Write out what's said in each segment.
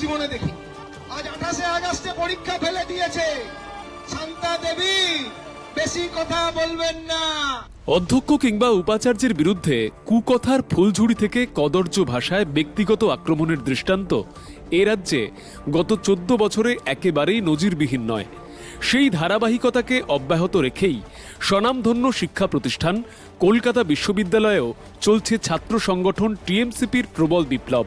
জীবনে দেখি। আজ আঠাশে আগস্টে পরীক্ষা ফেলে দিয়েছে। শান্তা দেবী, বেশি কথা বলবেন না। অধ্যক্ষ কিংবা উপাচার্যের বিরুদ্ধে কুকথার ফুলঝুড়ি থেকে কদর্য ভাষায় ব্যক্তিগত আক্রমণের দৃষ্টান্ত। এ রাজ্যে গত চোদ্দ বছরে একেবারেই নজিরবিহীন নয়। সেই ধারাবাহিকতাকে অব্যাহত রেখেই স্বনামধন্য শিক্ষা প্রতিষ্ঠান কলকাতা বিশ্ববিদ্যালয়েও চলছে ছাত্র সংগঠন টিএমসিপির প্রবল বিপ্লব।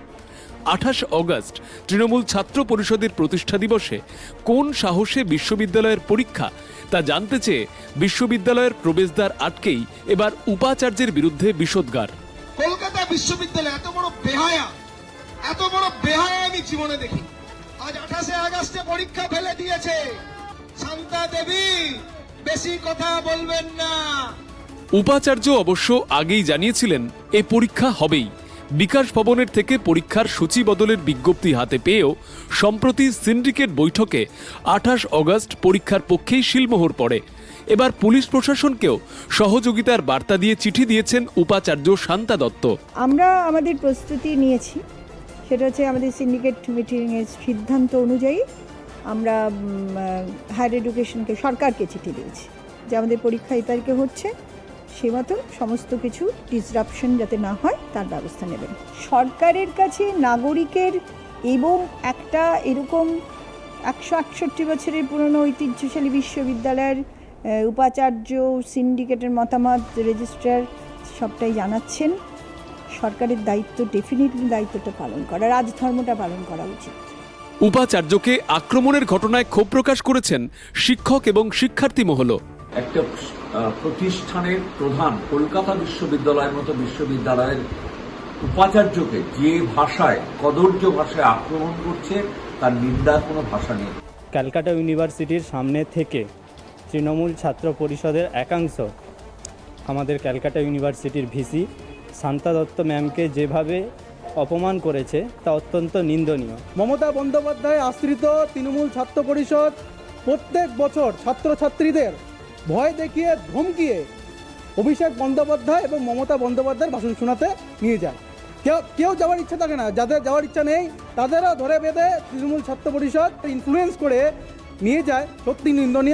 আঠাশ অগস্ট তৃণমূল ছাত্র পরিষদের প্রতিষ্ঠা দিবসে কোন সাহসে বিশ্ববিদ্যালয়ের পরীক্ষা? তা জানতে চেয়ে বিশ্ববিদ্যালয়ের প্রবেশদ্বার আটকেই এবার উপাচার্যের বিরুদ্ধে বিষোদ্গার কলকাতা বিশ্ববিদ্যালয় এত বড় বেহায়া এত বড় বেহায়া আমি জীবনে দেখি। আজ আঠাশে আগস্টে পরীক্ষা ফেলে দিয়েছে। শান্তা দেবী বেশি কথা বলবেন না। উপাচার্য অবশ্য আগেই জানিয়েছিলেন এ পরীক্ষা হবেই। বিকাশ ভবনের থেকে পরীক্ষার সূচি বদলের বিজ্ঞপ্তি হাতে পেয়েও সম্প্রতি সিন্ডিকেট বৈঠকে আঠাশ অগস্ট পরীক্ষার পক্ষেই শিলমোহর পড়ে। এবার পুলিশ প্রশাসনকেও সহযোগিতার বার্তা দিয়ে চিঠি দিয়েছেন উপাচার্য শান্তা দত্ত। আমরা আমাদের প্রস্তুতি নিয়েছি। সেটা হচ্ছে আমাদের সিন্ডিকেট মিটিংয়ের সিদ্ধান্ত অনুযায়ী আমরা হায়ার এডুকেশনকে, সরকারকে চিঠি দিয়েছি যে আমাদের পরীক্ষা এই তারিখে হচ্ছে। সে মতো সমস্ত কিছু ডিসরাপশন যাতে না হয়, তার ব্যবস্থা নেবেন। সরকারের কাছে নাগরিকের এবং একটা এরকম একশো আটষট্টি বছরের পুরনো ঐতিহ্যশালী বিশ্ববিদ্যালয়ের উপাচার্য সিন্ডিকেটের মতামত রেজিস্ট্রার সবটাই জানাচ্ছেন। সরকারের দায়িত্ব ডেফিনেটলি দায়িত্বটা পালন করা, রাজধর্মটা পালন করা উচিত। উপাচার্যকে আক্রমণের ঘটনায় ক্ষোভ প্রকাশ করেছেন শিক্ষক এবং শিক্ষার্থী মহল। একটা প্রতিষ্ঠানের প্রধান কলকাতা বিশ্ববিদ্যালয়ের মতো বিশ্ববিদ্যালয়ের উপাচার্যকে যে ভাষায় কদর্য ভাষায় আক্রমণ করছে তার নিন্দার কোনো ভাষা নেই। ক্যালকাটা ইউনিভার্সিটির সামনে থেকে তৃণমূল ছাত্র পরিষদের একাংশ আমাদের ক্যালকাটা ইউনিভার্সিটির ভিসি শান্তা দত্ত ম্যামকে যেভাবে অপমান করেছে তা অত্যন্ত নিন্দনীয়। মমতা বন্দ্যোপাধ্যায় আশ্রিত তৃণমূল ছাত্র পরিষদ প্রত্যেক বছর ছাত্রছাত্রীদের ভয় দেখিয়ে, ধমকিয়ে অভিষেক বন্দ্যোপাধ্যায় এবং মমতা বন্দ্যোপাধ্যায়ের ভাষণ শোনাতে নিয়ে যায়। কেউ কেউ যাওয়ার ইচ্ছা থাকে না। যাদের যাওয়ার ইচ্ছা নেই, তাদেরও ধরে বেঁধে তৃণমূল ছাত্র পরিষদ ইনফ্লুয়েন্স করে নিয়ে যায়। সত্যি নিন্দনীয়।